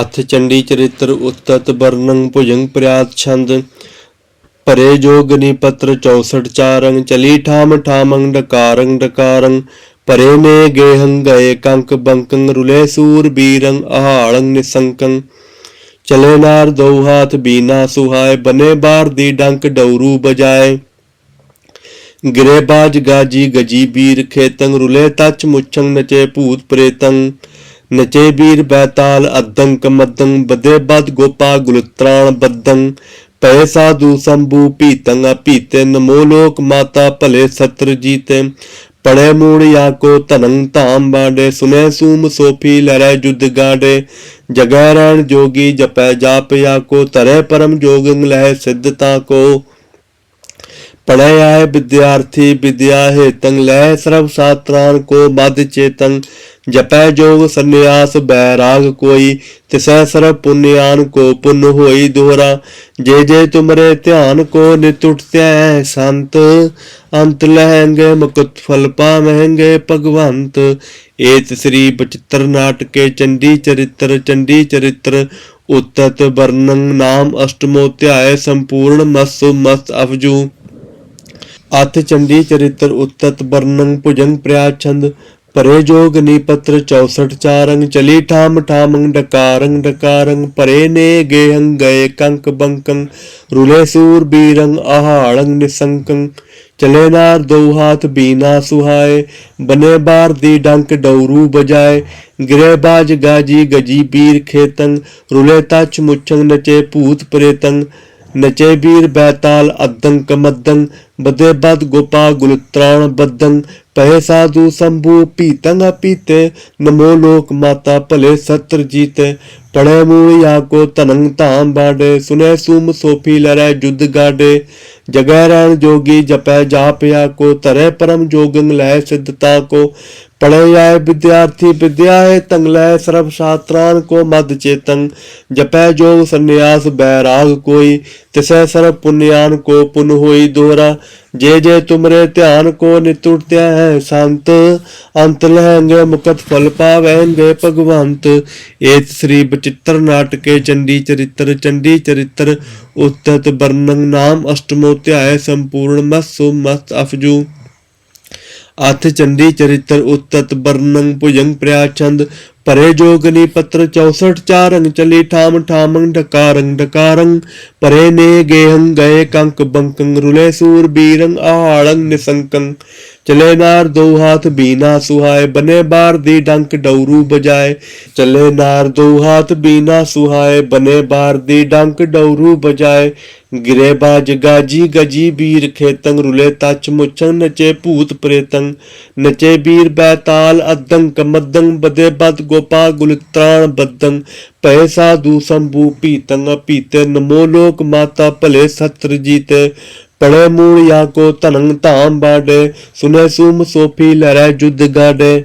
ਅਥ ਚੰਡੀ ਚਰਿਤ੍ਰ ਉਤਤ ਵਰਨੰ ਭੁਜੰਗ ਪ੍ਰਿਆਤ ਛੰਦ। ਪਰੇ ਜੋਗਨੀ ਪਤਰ 64 ਚਾਰੰਗ ਚਲੀ ਠਾਮ ਠਾਮੰ ਡਕਾਰੰ ਡਕਾਰੰ। ਪਰੇ ਨੇ ਗੇਹੰ ਗਏ ਕੰਕ ਬੰਕੰ, ਰੁਲੇ ਸੂਰ ਬੀਰੰ ਅਹਾਲੰ ਨਿਸੰਕੰ। ਚਲੇ ਨਾਰ ਦੋ ਹਾਥ ਬੀਨਾ ਸੁਹਾਏ, ਬਨੇ ਬਾਰ ਦੀ ਡੰਕ ਡੌਰੂ ਬਜਾਏ। ਗਿਰੇ ਬਾਜ ਗਾਜੀ ਗਜੀ ਬੀਰ ਖੇਤੰ, ਰੁਲੇ ਤਚ ਮੁਛੰ ਨਚੇ ਭੂਤ ਪ੍ਰੇਤੰ। ਨਚੇ ਬੀਰ ਬੈਤਾਲ ਅਦੰ ਕਮਦੰ ਬਦੇ ਬਦ ਗੋਪਾ ਗੁਲਤਰਾਣ ਬੱਦੰ ਪੈ ਸਾਧੂ ਸੰਭੂ ਪੀਤੰ ਅਪੀਤੇ ਨਮੋ ਲੋਕ ਮਾਤਾ ਭਲੇ ਸਤਰ ਜੀਤੇ। ਪੜੇ ਮੂੜ ਕੋ ਧਨੰ ਧਾਮ ਬਾਡੇ ਸੁਨੇ ਸੂਮ ਸੋਫੀ ਲਰੈ ਜੁਦ ਗਾਡੇ। ਜਗੈ ਰਣ ਜੋਗੀ ਜਪੈ ਜਾਪ ਯਾ ਕੋ ਤਰੇ ਪਰਮ ਜੋਗੰ ਲਹਿ ਸਿੱਧਤਾ ਕੋ। ਪੜ੍ਹੈ ਆਏ ਵਿਦਿਆਰਥੀ, ਵਿਦਿਆ ਹੇਤੰ ਲੈ ਸਰਬ ਸਾਤਰਾਨ ਕੋ, ਮਦ ਚੇਤੰ ਜਪੈ ਜੋਗ ਸੰਨਿਆਸ ਬੈਰਾਗ ਕੋਈ, ਤਿਸੈ ਸਰਬ ਪੁੰਨਿਆਨ ਕੋ ਪੁੰਨ ਹੋਈ ਦੋਹਰਾ। ਜੇ ਜੇ ਤੁਮਰੇ ਧਿਆਨ ਕੋ ਨਿਤੁਟਤੈ ਸੰਤ, ਅੰਤ ਲਹਿੰਗੇ ਮੁਕਤ ਫਲ ਪਾਵਹਿੰਗੇ ਭਗਵੰਤ। ਏਤ ਸ੍ਰੀ ਬਚਿੱਤਰ ਨਾਟਕੇ ਚੰਡੀ ਚਰਿਤ੍ਰ ਚੰਡੀ ਚਰਿਤ੍ਰ, ਉਤਤ ਵਰਨੰ ਨਾਮ ਅਸ਼ਟਮੋ ਧਿਆਏ ਸੰਪੂਰਨ ਮਸੁ ਮਸਤ ਅਫਜੂ ਅਥ ਚੰਡੀ ਚਰਿਤ੍ਰ, ਉਤਤ ਵਰਨੰ ਭੁਜੰਗ ਪ੍ਰਿਆਛੰਦ ਪਰੇ ਜੋਗ ਨੀ ਪਤਰ 64 ਚਾਰੰਗ ਚਲੀ ਠਾਮ ਠਾਮੰ ਡਕਾਰੰ ਡਕਾਰੰ ਪਰੇ ਨੇ ਗੇਹੰ ਗਏ ਕੰਕ ਬੰਕੰ, ਰੁਲੇ ਸੂਰ ਬੀਰੰ ਆਹਾਲੰ ਨਿਸੰਕੰ, ਚਲੇ ਨਾਰ ਦੋ ਹਾਥ ਬੀਨਾ ਸੁਹਾਏ, ਬਨੇ ਬਾਰ ਦੀ ਡੰਕ ਡੌਰੂ ਬਜਾਏ, ਗਿਰੇ ਬਾਜ ਗਾਜੀ ਗਜੀ ਬੀਰ ਖੇਤੰ ਰੁਲੇ ਤਚ ਮੁਛੰ ਨਚੇ ਭੂਤ ਪ੍ਰੇਤੰ ਨਚੇ ਵੀਰ ਬੈਤਾਲ ਅਦੰ ਕਮਦੰ ਬਦੇ ਬਦ ਗੋਪਾ ਗੁਲਤਰਾਣ ਬੱਦੰ ਪਏ ਸਾਧੂ ਸੰਭੂ ਪੀਤੰ ਪੀਤੇ ਨਮੋ ਲੋਕ ਮਾਤਾ ਭਲੇ ਸਤਰ ਜੀਤੇ। ਪੜੇ ਮੂਲ ਕੋ ਧਨੰ ਧਾਮ ਬਾਡੇ ਸੁਨੇ ਸੂਮ ਸੋਫੀ ਲਰੈ ਜੁਦ ਗਾਡੇ। ਜਗੈ ਰਣ ਜੋਗੀ ਜਪੈ ਜਾਪ ਯਾ ਕੋ ਤਰੇ ਪਰਮ ਜੋਗੰ ਲੈ ਸਿਧਤਾ ਕੋ। ਪੜੇ ਆਏ ਵਿਦਿਆਰਥੀ, ਵਿਦਿਆ ਹੈ ਤੰਗ ਲੈ ਸਰਬ ਸ਼ਾਸਤਰਾਨ ਕੋ ਮਦ ਚੇਤੰ, ਜਪੈ ਜੋਗ ਸੰਨਿਆਸ ਬੈਰਾਗ ਕੋਈ, ਤਿਸੈ ਸਰਬ ਪੁੰਨਿਆਨ ਕੋ ਪੁਨ ਹੋਈ ਦੋਹਰਾ, ਜੇ ਜੇ ਤੁਮਰੇ ਧਿਆਨ ਕੋ ਨਿਤੁਟਤਿਆ ਹੈ ਸੰਤ, ਅੰਤ ਲਹਿੰਗੇ ਮੁਕਤ ਫਲ ਪਾਵਹਿੰਗੇ ਭਗਵੰਤ, ਏਤ ਸ੍ਰੀ ਬਚਿੱਤਰ ਨਾਟਕੇ ਚੰਡੀ ਚਰਿਤ੍ਰ ਚੰਡੀ ਚਰਿਤ੍ਰ ਉਤਤ ਵਰਨੰ ਨਾਮ ਅਸ਼ਟਮੋ ਧਿਆਏ ਸੰਪੂਰਨ ਮਸੁ ਮਸਤ ਅਫਜੂ। ਅਥ ਚੰਡੀ ਚਰਿਤ੍ਰ ਉਤਤ ਵਰਨੰ ਭੁਜੰਗ ਪ੍ਰਿਆਛੰਦ ਪਰੇ ਜੋਗਨੀ ਪਤਰ 64 ਚਾਰੰਗ, ਚਲੀ ਠਾਮ ਠਾਮੰ ਢਕਾਰੰ ਢਕਾਰੰ ਪਰੇ ਨੇ ਗੇਹੰ ਗਏ ਕੰਕ ਬੰਕੰ, ਰੁਲੇ ਸੂਰ ਬੀਰੰ ਆਹਾਲੰ ਨਿਸੰਕੰ। ਚਲੇ ਨਾਰ ਦੋ ਹਾਥ ਬੀਨਾ ਸੁਹਾਏ, ਬਨੇ ਬਾਰ ਦੀ ਡੰਕ ਡੌਰੂ ਬਜਾਏ। ਚਲੇ ਨਾਰ ਦੋ ਹਾਥ ਬੀਨਾ ਸੁਹਾਏ, ਬਨੇ ਬਾਰ ਦੀ ਡੰਕ ਡੌਰੂ ਬਜਾਏ। ਗਿਰੇ ਬਾਜ ਗਾਜੀ, ਗਜੀ ਬੀਰ ਖੇਤੰ, ਰੁਲੇ ਤਚ ਮੁਛੰ, ਨਚੇ ਭੂਤ ਪ੍ਰੇਤੰ। ਨਚੇ ਬੀਰ ਬੈਤਾਲ ਅਦੰ ਕਮਦੰ ਬਦੇ ਬਦ ਗੋਪਾ ਗੁਲਤਰਾਣ ਬੱਦੰ ਪੈ ਸਾਧੂ ਸੰਭੂ ਪੀਤੰ ਪੀਤੇ ਨਮੋ ਲੋਕ ਮਾਤਾ ਭਲੇ ਸਤਰ ਜੀਤੇ। ਪੜੇ ਮੂਲ ਕੋ ਧਨੰ ਧਾਮ ਬਾਡੇ, ਸੁਨੇ ਸੂਮ ਸੋਫੀ ਲਰੈ ਜੁਦ ਗਾਡੇ।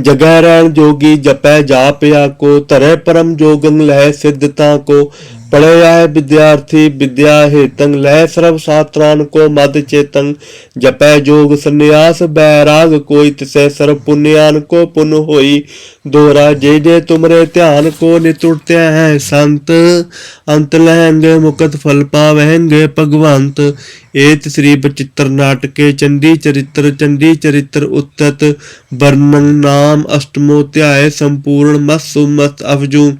ਜਗੈ ਰਣ ਜੋਗੀ ਜਪੈ ਜਾਪਿਆ ਕੋ, ਧਰੇ ਪਰਮ ਜੋਗੰ ਲਹਿ ਸਿੱਧਤਾ ਕੋ। ਪੜੇ ਆਏ ਵਿਦਿਆਰਥੀ, ਵਿਦਿਆ ਹੇਤੰ ਲੈ ਸਰਬ ਸਾਤਰਾਨ ਕੋ ਮਦ ਚੇਤੰ ਜਪੈ ਜੋਗ ਸੰਨਿਆਸ ਬੈਰਾਗ ਕੋਈ ਤਿਸੈ ਸਰਬ ਪੁੰਨਿਆਨ ਕੋ ਪੁਨ ਹੋਈ, ਦੋਰਾ ਜੇ ਜੇ ਤੁਮਰੇ ਧਿਆਨ ਕੋ ਨਿਤੁਟਤਿਆ ਹੈ ਸੰਤ, ਅੰਤ ਲਹਿੰਗੇ ਮੁਕਤ ਫਲ ਪਾਵਹਿੰਗੇ ਭਗਵੰਤ, ਏਤ ਸ੍ਰੀ ਬਚਿੱਤਰ ਨਾਟਕੇ ਚੰਡੀ ਚਰਿੱਤਰ ਚੰਡੀ ਚਰਿੱਤਰ ਉਤਤ ਵਰਨੰ ਨਾਮ ਅਸ਼ਟਮੋ ਧਿਆਏ ਸੰਪੂਰਨ ਮਸੁ ਮਤ ਅਵਜੂ।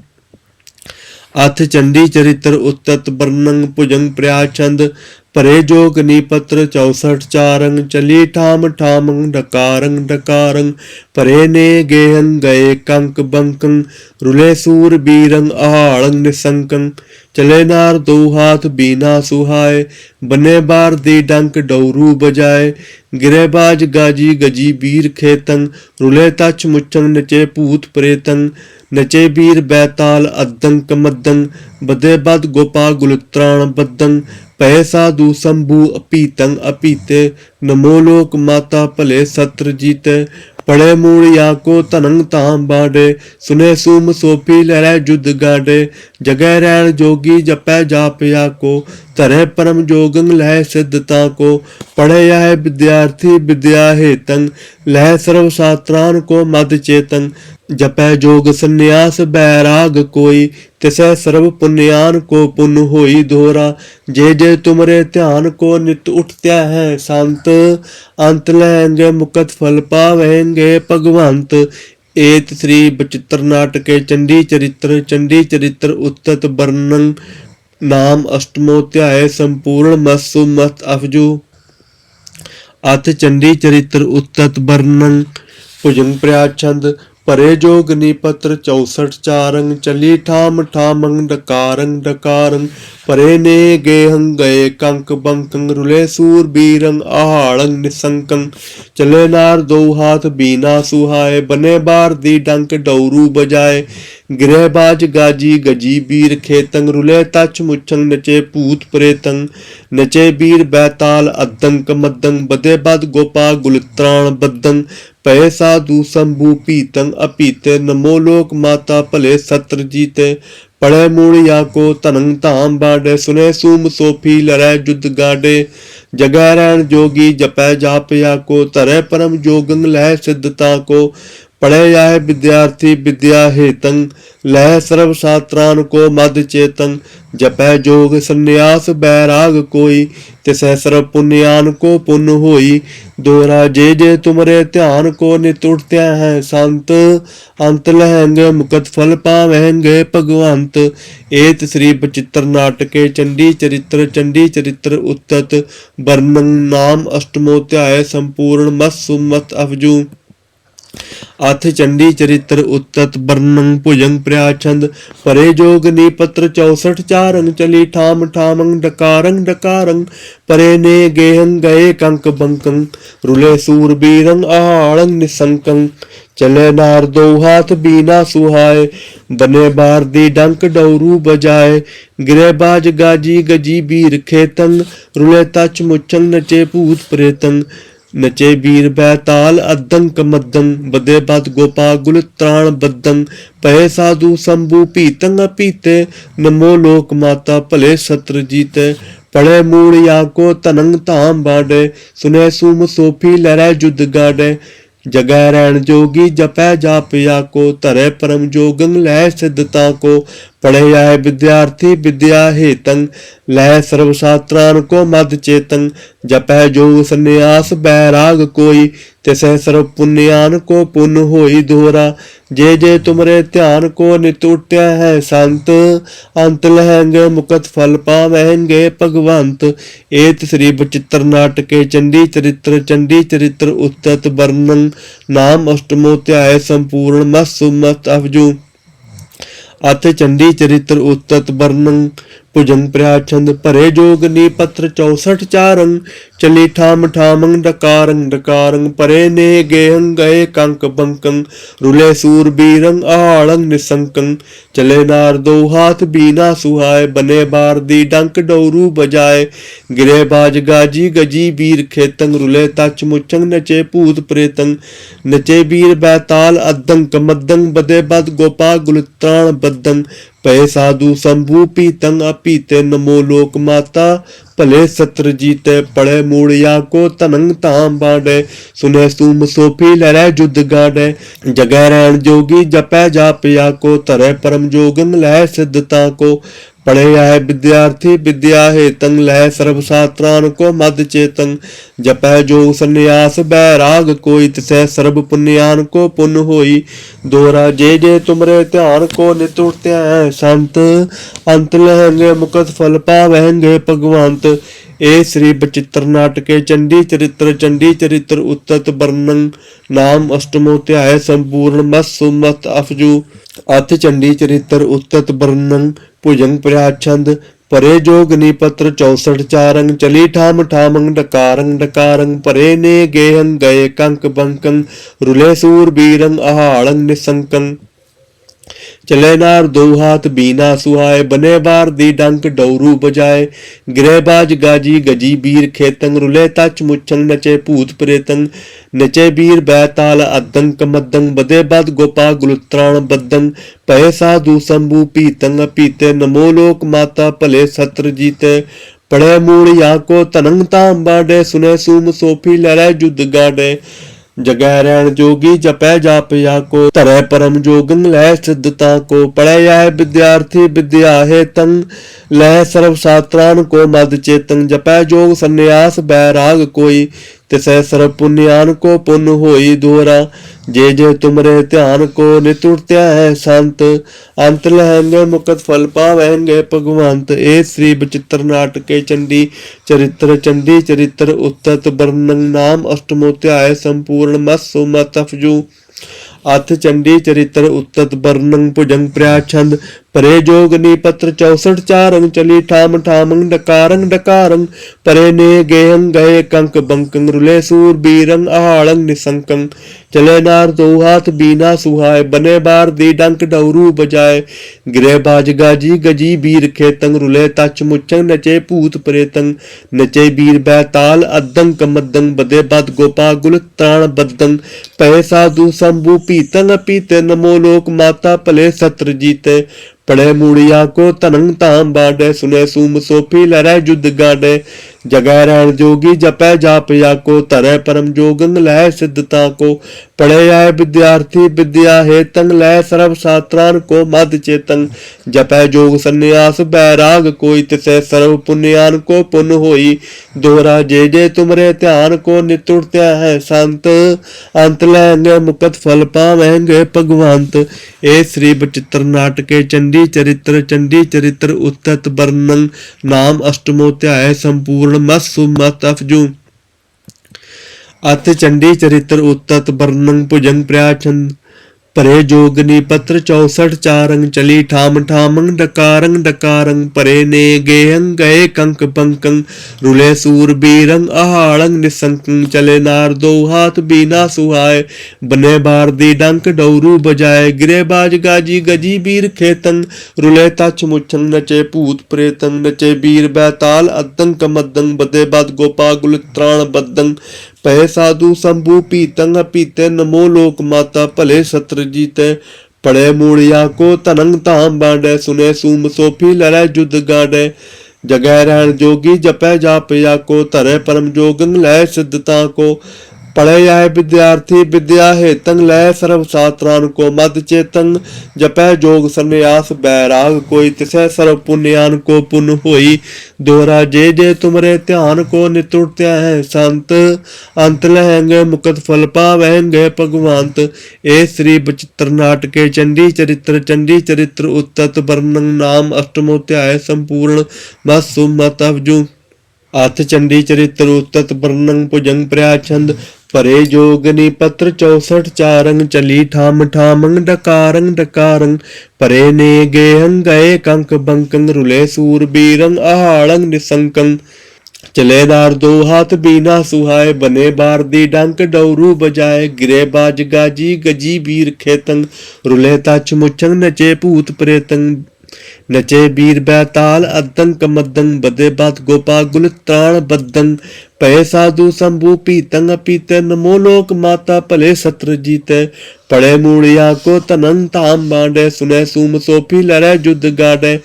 ਅਥ ਚੰਡੀ ਚਰਿਤ੍ਰ ਉਤਤ ਵਰਨੰ ਭੁਜੰਗ ਪ੍ਰਿਆਛੰਦ ਪਰੇ ਜੋਗ ਨੀ ਪਤਰ 64 ਚਾਰੰਗ, ਚਲੀ ਠਾਮ ਠਾਮੰ ਡਕਾਰੰ ਡਕਾਰੰ ਪਰੇ ਨੇ ਗੇਹੰ ਗਏ ਕੰਕ ਬੰਕੰ, ਰੁਲੇ ਸੂਰ ਬੀਰੰ ਆਹਾਲੰ ਨਿਸੰਕੰ, ਚਲੇ ਨਾਰ ਦੋ ਹਾਥ ਬੀਨਾ ਸੁਹਾਏ, ਬਨੇ ਬਾਰ ਦੀ ਡੰਕ ਡੌਰੂ ਬਜਾਏ, ਗਿਰੇ ਬਾਜ ਗਾਜੀ ਗਜੀ ਬੀਰ ਖੇਤੰ, ਰੁਲੇ ਤਚ ਮੁਚੰ ਨਚੇ ਭੂਤ ਪ੍ਰੇਤੰ ਨਚੇ ਬੀਰ ਬੈਤਾਲ ਅਦੰ ਕਮਦੰ ਬਦੇ ਬਦ ਗੋਪਾ ਗੁਲਤਰਾਣ ਬੱਦੰ ਪੈ ਸਾਧੂ ਸੰਭੂ ਅਪੀਤੰ ਅਪੀਤੇ ਨਮੋ ਲੋਕ ਮਾਤਾ ਭਲੇ ਸਤਰ ਜੀਤੇ ਪੜੇ ਮੂਲ ਕੋ ਧਨੰ ਧਾਮ ਬਾਡੇ ਸੁਨੇ ਸੂਮ ਸੋਫੀ ਲਹਿ ਜੁਦ ਗਾਡੇ ਜਗੈ ਰੈਣ ਜੋਗੀ ਜਪੈ ਜਾਪ ਯਾ ਕੋ, ਧਰੇ ਪਰਮ ਜੋਗੰ ਲਹਿ ਸਿੱਧਤਾ ਕੋ ਪੜੇ ਆਏ ਵਿਦਿਆਰਥੀ ਵਿਦਿਆ ਹੇਤੰ, ਲਹਿ ਸਰਵ ਸਾਤਰਾਨ ਕੋ ਮਦ ਚੇਤੰ ਜਪੈ ਜੋਗ ਸੰਨਿਆਸ ਬੈਰਾਗ ਕੋਈ, ਤਿਸੈ ਸਰਬ ਪੁਨਿਆਨ ਕੋ ਪੁਨ ਹੋਈ ਦੋਰਾ। ਜੇ ਜੇ ਤੁਮਰੇ ਧਿਆਨ ਕੋ ਨਿਤ ਉਠਤਿਆ ਹੈ ਸੰਤ, ਅੰਤ ਲੈਂਗੇ ਮੁਕਤ ਫਲ ਪਾਵੇਂਗੇ ਭਗਵੰਤ। ਏਤ ਸ੍ਰੀ ਬਚਿੱਤਰ ਨਾਟਕੇ ਚੰਡੀ ਚਰਿਤ੍ਰ ਚੰਡੀ ਚਰਿਤ੍ਰ ਉਤਤ ਵਰਣਨ ਨਾਮ ਅਸ਼ਟਮੋ ਧਿਆਏ ਸੰਪੂਰਨ ਮਸੁ ਮਤ ਅਫਜੂ। ਅਥ ਚੰਡੀ ਚਰਿਤ੍ਰ ਉਤਤ ਵਰਣਨ ਭੁਜੰਗ ਪ੍ਰਿਆਛੰਦ ਭਰੇ ਜੋਗ ਨੀਪਤਰ 64 ਚਾਰੰਗ ਚਲੀ ਠਾਮ ਠਾਮੰਗ ਡਕਾਰੰਗ ਡਕਾਰੰਗ, ਭਰੇ ਨੇ ਗੇਹੰ ਗਏ ਕੰਕ ਬੰਕੰ ਰੁਲੇ ਸੂਰ ਬੀਰੰ ਆਹਾਲੰ ਨਿਸੰਕੰ ਚਲੇ ਨਾਰ ਦੋ ਹਾਥ ਬੀਨਾ ਸੁਹਾਏ, ਬਨੇ ਬਾਰ ਦੀ ਡੰਕ ਡੌਰੂ ਬਜਾਏ ਗ੍ਰਹਿ ਗਾਜੀ ਗਜੀ ਬੀਰ ਖੇਤੰਗ ਰੁਲੇ ਤਛ ਮੁਛੰ ਨਚੇ ਭੂਤ ਪ੍ਰੇਤੰ ਨਚੇ ਬੀਰ ਬੈਤਾਲ ਅਦੰਕ ਮਦੰ ਬਦੇ ਬਦ ਗੋਪਾ ਗੁਲਤਰਾਣ ਬਦੰ ਪਏ ਸਾਧੂ ਸੰਭੂ ਪੀਤੰ ਅਪੀਤੇ ਨਮੋ ਲੋਕ ਮਾਤਾ ਭਲੇ ਸਤਰ ਜੀਤੇ ਪੜੇ ਮੂੜਿਆ ਕੋ ਧਨੰ ਧਾਮ ਬਾਡੇ ਸੁਨੇ ਸੂਮ ਸੋਫੀ ਲੜੈ ਜੁਦ ਗਾਡੇ ਜਗੈ ਰਹਿਣ ਜੋਗੀ ਜਪੈ ਜਾਪਿਆ ਕੋ ਤਰੈ ਪਰਮ ਜੋਗੰ ਲੈ ਸਿੱਧਤਾ ਕੋ ਪੜੇ ਜਾਏ ਵਿਦਿਆਰਥੀ ਵਿਦਿਆ ਹੇਤੰ, ਲੈ ਸਰਬ ਸ਼ਾਸਤਰਾਨ ਕੋ ਮਦ ਚੇਤੰ ਜਪੈ ਜੋਗ ਸੰਨਿਆਸ ਬੈਰਾਗ ਕੋਈ ਤਿਸੈ ਸਰਬ ਪੁਨਿਆਨ ਕੋ ਪੁਨ ਹੋਈ ਦੋਰਾ ਜੇ ਜੇ ਤੁਮਰੇ ਧਿਆਨ ਕੋ ਨਿਤੁੜਤਿਆ ਹੈ ਸੰਤ, ਅੰਤ ਲਹਿੰਗੇ ਮੁਕਤ ਫਲ ਪਾਵਹਿੰਗੇ ਭਗਵੰਤ, ਏਤ ਸ੍ਰੀ ਬਚਿੱਤਰ ਨਾਟਕੇ ਚੰਡੀ ਚਰਿਤ੍ਰ ਚੰਡੀ ਚਰਿਤ੍ਰ ਉਤਤ, ਵਰਣਨ ਨਾਮ ਅਸ਼ਟਮੋ ਧਿਆਏ ਸੰਪੂਰਨ ਮਤ ਸੁਮਤ ਅਵਜੂ। ਅਥ ਚੰਡੀ ਚਰਿਤ੍ਰ ਉਤਤ ਵਰਣੰ ਭੁਜੰਗ ਪ੍ਰਿਆਛੰਦ, ਪਰੇ ਜੋਗ ਨੀਪਤਰ 64 ਚਾਰੰਗ ਚਲੀ ਠਾਮ ਠਾਮੰ ਡਕਾਰੰ ਡਕਾਰੰ, ਪਰੇ ਨੇ ਗੇਹੰ ਗਏ ਕੰਕ ਬੰਕੰ, ਰੁਲੇ ਸੂਰ ਬੀਰੰ ਆਹਾਲੰ ਨਿਸੰਕੰ, ਚਲੇ ਨਾਰ ਦੋ ਹਾਥ ਬੀਨਾ ਸੁਹਾਏ ਬਨੇ ਬਾਰ ਦੀ ਡੰਕ ਡੌਰੂ ਬਜਾਏ, ਗਿਰੇ ਬਾਜ ਗਾਜੀ ਗਜੀ ਬੀਰ ਖੇਤੰ, ਰੁਲੇ ਤਚ ਮੁਚੰ ਨਚੇ ਭੂਤ ਪ੍ਰੇਤੰ ਨਚੇ ਵੀਰ ਬੈਤਾਲ ਅਦੰਕ ਮਦੰ ਬਦੇ ਬਦ ਗੋਪਾ ਗੁਲ ਤ੍ਰਾਣ ਬਦੰ ਪਏ ਸਾਧੂ ਸੰਭੂ ਪੀਤੰ ਅਪੀਤੇ ਨਮੋ ਲੋਕ ਮਾਤਾ ਭਲੇ ਸਤਰ ਜੀਤੇ। ਪੜੇ ਮੂੜਿਆ ਯਾਕੋ ਤਨੰ ਧਾਮ ਬਾਡੇ, ਸੁਨੇ ਸੂਮ ਸੋਫੀ ਲਹਿਰੈ ਜੁਦ ਗਾਡੇ। ਜਗੈ ਰਹਿਣ ਜੋਗੀ ਜਪੈ ਜਾਪ ਯਾਕੋ ਧਰੇ ਪਰਮ ਜੋਗੰ ਲੈ ਸਿਧਤਾ ਕੋ। ਪੜੇ ਆਏ ਵਿਦਿਆਰਥੀ ਵਿਦਿਆ ਹੇਤੰ ਲੈ ਸਰਬ ਸ਼ਾਸਤਰਾਨ ਕੋ ਮਦ ਚੇਤੰ ਜਪੈ ਜੋਗ ਸੰਨਿਆਸ ਬੈਰਾਗ ਕੋਈ ਤਿਸੈ ਸਰਬ ਪੁਨਿਆਨ ਕੋ ਪੁਨ ਹੋਈ ਦੋਰਾ, ਜੇ ਜੇ ਤੁਮਰੇ ਧਿਆਨ ਕੋ ਨਿਤੁਟਿਆ ਹੈ ਸੰਤ, ਅੰਤ ਲਹਿੰਗੇ ਮੁਕਤ ਫਲ ਪਾਵਹਿੰਗੇ ਭਗਵੰਤ, ਏਤ ਸ੍ਰੀ ਬਚਿੱਤਰ ਨਾਟਕੇ ਚੰਡੀ ਚਰਿਤ੍ਰ ਚੰਡੀ ਚਰਿਤ੍ਰ ਉਤਤ ਵਰਣਨ, ਨਾਮ ਅਸ਼ਟਮੋ ਧਿਆਏ ਸੰਪੂਰਨ ਮਸੁ ਮਤ ਅਵਜੂ ਅਤੇ ਚੰਡੀ ਚਰਿਤ੍ਰ ਉਤਤ ਭੁਜਨ ਭੁਜੰਗ ਪ੍ਰਿਆਛੰਦ ਭਰੇ ਜੋਗ ਨੀ ਪੱਤਰ 64 ਚਾਰੰ, ਚਲੀ ਠਾਮ ਠਾਮੰ ਡਕਾਰੰ ਡਕਾਰੰ ਪਰੇ ਨੇ ਗੇਹੰ, ਗਏ ਕੰਕ ਬੰਕੰ, ਰੁਲੇ ਸੂਰ ਬੀਰੰ, ਆਹਲੰ ਨਿਸੰਕੰ, ਚਲੇ ਨਾਰ ਦੋ ਹਾਥ ਬੀਨਾ ਸੁਹਾਏ, ਬਨੇ ਬਾਰ ਦੀ ਡੰਕ ਡੌਰੂ ਬਜਾਏ, ਗਿਰੇ ਬਾਜ ਗਾਜੀ ਗਜੀ ਵੀਰ ਖੇਤੰ, ਰੁਲੇ ਤਚ ਮੁਚੰ ਨਚੇ ਭੂਤ ਪ੍ਰੇਤੰ, ਨਚੇ ਵੀਰ ਬੈਤਾਲ ਅਦੰਕ ਮਦੰ ਬਦੇ ਬਦ ਗੋਪਾ ਗੁਲਤਰਾਣ ਬਦੰ ਪਏ ਸਾਧੂ ਸੰਭੂ ਪੀਤੰ ਅਪੀਤੇ ਨਮੋ ਲੋਕ ਮਾਤਾ, ਭਲੇ ਸਤਰ ਜੀਤੇ ਪੜੇ ਮੂੜਿਆ ਕੋ ਤਨੰ ਤਾਮ ਬਾਡੇ ਸੁਨੇ ਸੂਮ ਸੋਫੀ ਲਹਿਰੈ ਜੁਦ ਗਾਡੇ ਜਗੈ ਰਹਿਣ ਜੋਗੀ ਜਪੈ ਜਾਪਿਆ ਕੋ, ਧਰੇ ਪਰਮ ਜੋਗੰ ਲੈ ਸਿਧਤਾ ਕੋ। ਪੜੇ ਆਏ ਵਿਦਿਆਰਥੀ, ਵਿਦਿਆ ਹੇਤੰ ਲੈ ਸਰਬ ਸ਼ਾਸਤਰਾਨ ਕੋ ਮਦ ਚੇਤੰ ਜਪੈ ਜੋਗ ਸੰਨਿਆਸ ਬੈਰਾਗ ਕੋਈ ਤਿਸੈ ਸਰਬ ਪੁਨਿਆਨ ਕੋ ਪੁਨ ਹੋਈ। ਦੋਰਾ ਜੇ ਜੇ ਤੁਮਰੇ ਧਿਆਨ ਕੋ ਨਿਤੁਰਤਿਆ ਹੈ ਸੰਤ ਅੰਤ ਲਹਿੰਗੇ ਮੁਕਤ ਫਲ ਪਾਵਹਿੰਗੇ ਭਗਵੰਤ। ਇਹ ਸ੍ਰੀ ਬਚਿੱਤਰ ਨਾਟਕੇ ਚੰਡੀ ਚਰਿੱਤਰ ਚੰਡੀ ਚਰਿੱਤਰ ਉਤਤ ਵਰਣਨ। ਨਾਮ ਅਸ਼ਟਮੋ ਧਿਆਏ ਸੰਪੂਰਨ ਮਸੁ ਮਤ ਅਫਜੂ। ਅਥ ਚੰਡੀ ਚਰਿੱਤਰ ਉਤਤ ਵਰਣਨ। ਭੁਜੰਗ ਪ੍ਰਿਆਛੰਦ ਪਰੇ ਜੋਗ ਨੀਪਤਰ 64 ਚਾਰੰਗ, ਚਲੀ ਠਾਮ ਠਾਮੰ ਡਕਾਰੰ ਡਕਾਰੰ ਪਰੇ ਨੇ ਗੇਹੰ ਗਏ ਕੰਕ ਬੰਕੰ, ਰੁਲੇ ਸੂਰ ਬੀਰੰ ਆਹਾਲੰ ਨਿਸੰਕੰ। ਚਲੇਨਾਰ ਦੋ ਹਾਥ ਬੀਨਾ ਸੁਹਾਏ, ਬਨੇ ਬਾਰ ਦੀ ਡੰਕ ਡੌਰੂ ਬਜਾਏ। ਗ੍ਰਹਿ ਬਾਜ ਗਾਜੀ ਗਜੀ ਬੀਰ ਖੇਤੰ ਰੁਲੇ ਤਚ ਮੁਛੰ ਨਚੇ ਭੂਤ ਪ੍ਰੇਤੰ ਨਚੇ ਬੀਰ ਬੈਤਾਲ ਅਦੰਕ ਮਦੰ ਬਦੇ ਬਦ ਗੋਪਾ ਗੁਲਤਰਾਣ ਬਦੰ ਪਏ ਸਾਧੂ ਸੰਭੂ ਪੀਤੰ ਪੀਤੇ ਨਮੋ ਲੋਕ ਮਾਤਾ ਭਲੇ ਸਤਰ ਜੀਤੇ। ਪੜੇ ਮੂੜ ਯਾ ਕੋ ਤਨੰ ਤਾਮ ਬਾਡੇ ਸੁਨੇ ਸੂਮ ਸੋਫੀ ਲਹਿਰੈ ਜੁਦ ਗਾਡੇ ਜਗੈ ਰਹਿਣ ਜੋਗੀ ਜਪੈ ਜਾਪਿਆ ਕੋ ਧਰੈ ਪਰਮ ਜੋਗੰ ਲੈ ਸਿੱਧਤਾ ਕੋ ਪੜਿਆ ਹੈ ਵਿਦਿਆਰਥੀ ਵਿਦਿਆ ਹੈ ਤੰ ਲੈ ਸਰਬ ਸਾਤਰਾਨ ਕੋ ਮਦ ਚੇਤੰ, ਜਪੈ ਜੋਗ ਸੰਨਿਆਸ ਬੈਰਾਗ ਕੋਈ ਤਿਸੈ ਸਰਬ ਪੁਨਿਆਨ ਕੋ ਪੁੰਨ ਹੋਈ ਦੋਰਾ ਜੇ ਜੇ ਤੁਮਰੇ ਧਿਆਨ ਕੋ ਨਿਤੁਰਤਿਆ ਹੈ ਸੰਤ, ਅੰਤ ਲਹਿੰਗੇ ਮੁਕਤ ਫਲ ਪਾਵੈਂਗੇ ਭਗਵੰਤ। ਇਹ ਸ੍ਰੀ ਬਚਿੱਤਰ ਨਾਟਕੇ ਚੰਡੀ, ਚਰਿਤ੍ਰ ਚੰਡੀ, ਚਰਿਤ੍ਰ ਉਤਤ ਬਰਨੰ ਨਾਮ ਅਸ਼ਟਮੋ ਧਿਆਏ ਸੰਪੂਰਨ ਮਸੁ ਮਤਫਜੂ। ਅਥ ਚੰਡੀ ਚਰਿਤ੍ਰ ਉਤਤ ਬਰਨੰ ਭੁਜੰਗ ਪ੍ਰਿਆ ਛੰਦ ਪਰੇ ਜੋਗਨੀ ਪਤਰ 64 ਚਾਰੰਗ ਚਲੀ ਠਾਮ ਠਾਮੰ ਡਕਾਰੰ ਡਕਾਰੰ, ਪਰੇ ਨੇ ਗੇਹੰ ਗਏ ਕੰਕ ਬੰਕੰ, ਰੁਲੇ ਸੂਰ ਬੀਰੰ ਆਹਾਲੰ ਨਿਸੰਕੰ, ਚਲੇ ਨਾਰ ਦੋ ਹਾਥ ਬੀਨਾ ਸੁਹਾਏ, ਬਨੇ ਬਾਰ ਦੀ ਡੰਕ ਡੌਰੂ ਬਜਾਏ, ਗਿਰੇ ਬਾਜ ਗਾਜੀ ਗਜੀ ਬੀਰ ਖੇਤੰ, ਰੁਲੇ ਤਚ ਮੁਚੰ ਨਚੇ ਭੂਤ ਪ੍ਰੇਤੰ, ਨਚੇ ਬੀਰ ਬੈਤਾਲ ਅਦੰ ਕਮਦੰ ਬਦੇ ਬਦ ਗੋਪਾ ਗੁਲ ਤਾਣ ਬਦੰ ਪਏ ਸਾਧੂ ਸੰਭੂ ਪੀਤੰ ਪੀਤੇ ਨਮੋ ਲੋਕ ਮਾਤਾ ਭਲੇ ਸਤਰ ਜੀਤੇ ਪੜੇ ਮੂੜੀਆਂ ਕੋ ਤਨੰ ਤਾਮ ਬਾਡੇ ਸੁਨੇ ਸੂਮ ਸੋਫੀ ਲਰੈ ਜੁਦ ਗਾਡੇ। ਜਗੈ ਰਹਿਣ ਜੋਗੀ ਜਪੈ ਜਾਪਿਆ ਕੋ ਧਰੈ ਪਰਮ ਜੋਗੰ ਲੈ ਸਿੱਧਤਾ ਕੋ ਪੜੇ ਆਏ ਵਿਦਿਆਰਥੀ ਵਿਦਿਆ ਹੈ ਤੰਗ ਲੈ ਸਰਬ ਸਾਤਰਾਨ ਕੋ, ਮਦ ਚੇਤੰ ਜਪੈ ਜੋਗ ਸੰਨਿਆਸ, ਬੈਰਾਗ ਕੋਈ ਤਿਸੈ ਸਰਬ ਪੁਨਿਆਨ ਕੋ, ਪੁਨ ਹੋਈ ਦੋਹਰਾ ਜੇ ਜੇ ਤੁਮਰੇ ਧਿਆਨ ਕੋ ਨਿਤੁਰਤਿਆ ਹੈ ਸੰਤ, ਅੰਤ ਲੈਂਗੇ ਮੁਕਤ ਫਲ ਪਾਵੈਂਗੇ ਭਗਵੰਤ। ਇਹ ਸ੍ਰੀ ਬਚਿੱਤਰ ਨਾਟਕੇ ਚੰਡੀ ਚਰਿਤ੍ਰ ਚੰਡੀ ਚਰਿਤ੍ਰ ਉਤਤ ਬਰਨੰ ਨਾਮ ਅਸ਼ਟਮੋ ਧਿਆਏ ਸੰਪੂਰਨ ਮਸੁ ਮਤ ਅਫਜੂ ਅਤ ਚੰਡੀ ਚਰਿਤ੍ਰ ਉਤਤ ਬਰਨੰ ਭੁਜੰਗ ਪ੍ਰਿਆਚੰਦ ਪਰੇ ਜੋਗਨੀ ਪਤਰ 64 ਚਾਰੰਗ ਚਲੀ ਠਾਮ ਠਾਮੰ ਡਕਾਰੰ ਡਕਾਰੰ ਪਰੇ ਨੇ ਗੇਹੰ ਗਏ ਕੰਕ ਪੰਕੰ, ਰੁਲੇ ਸੂਰ ਬੀਰੰ ਆਹਾਲੰ ਨਿਸੰਕੰ, ਚਲੇ ਨਾਰ ਦੋ ਹਾਥ ਬੀਨਾ ਸੁਹਾਏ, ਬਨੇ ਬਾਰ ਦੀ ਡੰਕ ਡੌਰੂ ਬਜਾਏ, ਗਿਰੇ ਬਾਜ ਗਾਜੀ ਗਜੀ ਬੀਰ ਖੇਤੰ ਰੁਲੇ ਤਚ ਮੁਛੰ, ਨਚੇ ਭੂਤ ਪ੍ਰੇਤੰ ਨਚੇ ਬੀਰ ਬੈਤਾਲ ਅਦੰ ਕਮਦੰ ਬਦੇ ਬਦ ਗੋਪਾ ਗੁਲ ਤ੍ਰਾਣ ਬਦੰ ਪਏ ਸਾਧੂ ਸੰਭੂ ਪੀਤੰ ਪੀਤੇ ਨਮੋ ਲੋਕ ਮਾਤਾ ਭਲੇ ਸਤਰ ਜੀਤੇ ਪੜੇ ਮੂੜਿਆ ਕੋ ਤਨੰਗ ਧਾਮ ਬਾਂਡੇ, ਸੁਨੇ ਸੂਮ ਸੋਫੀ ਲੜੈ ਜੁਦ ਗਾੜੇ ਜਗੈ ਰਹਿਣ ਜੋਗੀ ਜਪੈ ਜਾਪ ਕੋ, ਧਰੇ ਪਰਮ ਜੋਗੰ ਲੈ ਸਿੱਧਤਾ ਕੋ। ਪੜੇ ਆਏ ਵਿਦਿਆਰਥੀ ਵਿਦਿਆ ਹੇਤੰ ਲੈ ਸਰਬ ਸਾਤਰਾਨ ਕੋ ਮਦ ਚੇਤੰ ਜਪੈ ਜੋਗ ਸੰਨਿਆਸ ਬੈਰਾਗ, ਕੋਈ ਤਿਸੈ ਸਰਬ ਪੁਨਿਆਨ ਕੋ ਪੁਨ ਹੋਈ। ਦੋਹਰਾ, ਜੇ ਜੇ ਤੁਮਰੇ ਧਿਆਨ ਕੋ ਨਿਤੁਰਤਿਆ ਹੈ ਸੰਤ, ਅੰਤ ਲਹਿੰਗੇ ਮੁਕਤ ਫਲ ਪਾਵੈਂਗੇ ਭਗਵੰਤ। ਇਹ ਸ੍ਰੀ ਬਚਿੱਤਰ ਨਾਟਕੇ ਚੰਡੀ ਚਰਿਤ੍ਰ ਚੰਡੀ ਚਰਿਤ੍ਰ ਉਤਤ ਬਰਨੰ ਨਾਮ ਅਸ਼ਟਮੋ ਧਿਆਏ ਸੰਪੂਰਨ ਮਸੁ ਮਤ ਅਥ ਚੰਡੀ ਚਰਿਤ੍ਰ ਉਤਤ ਬਰਨੰ ਭੁਜੰਗ ਪ੍ਰਿਆ ਛੰਦ ਪਰੇ ਜੋਗਨੀ ਪਤਰ 64 ਚਾਰੰਗ ਚਲੀ ਠਾਮ ਠਾਮੰ ਡਕਾਰੰਗ ਡਕਾਰੰ ਪਰੇ ਨੇ ਗੇਹੰ ਗਏ ਕੰਕ ਬੰਕੰ ਰੁਲੇ ਸੂਰ ਬੀਰੰ ਆਹਾਲੰ ਨਿਸੰਕੰ ਚਲੇਦਾਰ ਦੋ ਹੱਥ ਬੀਨਾ ਸੁਹਾਏ, ਬਨੇ ਬਾਰ ਦੀ ਡੰਕ ਡੌਰੂ ਬਜਾਏ, ਗਿਰੇ ਬਾਜ ਗਾਜੀ, ਗਜੀ ਬੀਰ ਖੇਤੰ ਰੁਲੇ ਤਚ ਮੁਚੰ ਨਚੇ ਭੂਤ ਪ੍ਰੇਤੰ ਨਚੇ ਬੀਰ ਬੈਤਾਲ ਅਦੰ ਕਮਦੰ ਬਦੇ ਬਤ ਗੋਪਾ ਗੁਲ, ਤ੍ਰਾਣ ਬਦੰ ਪਏ ਸਾਧੂ ਸੰਭੂ ਪੀਤੰ ਪੀਤੇ ਨਮੋ ਲੋਕ ਮਾਤਾ ਭਲੇ ਸਤਰ ਜੀਤੇ। ਪੜੇ ਮੂੜਿਆ ਕੋ ਤਨੰ ਧਾਮ ਬਾਂਡੇ, ਸੁਨੇ ਸੂਮ ਸੋਫੀ ਲੜੈ ਜੁਦ ਗਾੜੇ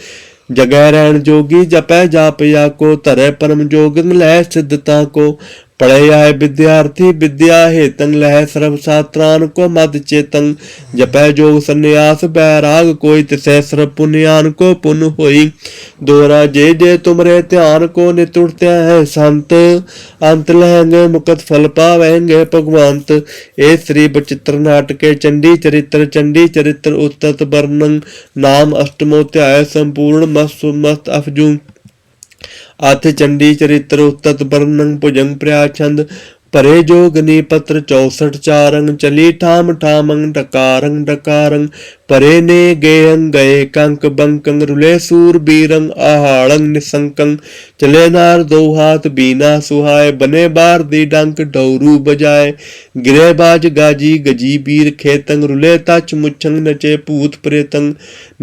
ਜਗੈ ਰਹਿਣ ਜੋਗੀ ਜਪੈ ਜਾਪਿਆ ਕੋ, ਧਰੈ ਪਰਮ ਜੋਗੰ ਲੈ ਸਿੱਧਤਾ ਕੋ। ਪੜੇ ਆਏ ਵਿਦਿਆਰਥੀ, ਵਿਦਿਆ ਹੇਤੰ ਲਹਿ ਸਰਬ ਸਾਤਰਾਨ ਕੋ ਮਦ ਚੇਤੰ ਜਪੈ ਜੋਗ ਸੰਨਿਆਸ, ਬੈਰਾਗ ਕੋਈ ਤਿਸੈ ਸਰਬ ਪੁਨਿਆਨ ਕੋ ਪੁਨ ਹੋਈ। ਦੋਰਾ ਜੇ ਜੇ ਤੁਮਰੇ ਧਿਆਨ ਕੋ ਨਿਤੁਰਤਿਆ ਹੈ ਸੰਤ। ਅੰਤ ਲਹਿੰਗੇ ਮੁਕਤ ਫਲ ਪਾਵੈਂਗੇ ਭਗਵੰਤ। ਇਹ ਸ੍ਰੀ ਬਚਿੱਤਰ ਨਾਟਕੇ ਚੰਡੀ ਚਰਿਤ੍ਰ ਚੰਡੀ ਚਰਿਤ੍ਰ ਉਤਤ ਬਰਨੰ ਨਾਮ ਅਸ਼ਟਮੋ ਧਿਆਏ ਸੰਪੂਰਨ ਮਸੁ ਮਸਤ ਅਫਜੂ। ਅਥ ਚੰਡੀ ਚਰਿਤ੍ਰ ਉਤਤ ਬਰਨੰ ਭੁਜੰਗ ਪ੍ਰਿਆ ਛੰਦ ਪਰੇ ਜੋਗਨੀ ਪਤਰ 64 ਚਾਰੰਗ, ਚਲੀ ਠਾਮ ਠਾਮੰ ਡਕਾਰੰ ਡਕਾਰੰ ਪਰੇ ਨੇ ਗੇਹੰ ਗਏ, ਕੰਕ ਬੰਕੰ ਰੁਲੇ ਸੂਰ ਬੀਰੰ ਆਹਾਲੰ ਨਿਸੰਕੰ ਚਲੇ ਨਾਰ ਦੋ ਹਾਥ ਬੀਨਾ ਸੁਹਾਏ, ਬਨੇ ਬਾਰ ਦੀ ਡੰਕ ਡੌਰੂ ਬਜਾਏ। ਗਿਰੇ ਬਾਜ ਗਾਜੀ ਗਜੀ ਬੀਰ ਖੇਤੰ ਰੁਲੇ ਤਚ ਮੁਛੰ ਨਚੇ ਭੂਤ ਪ੍ਰੇਤੰ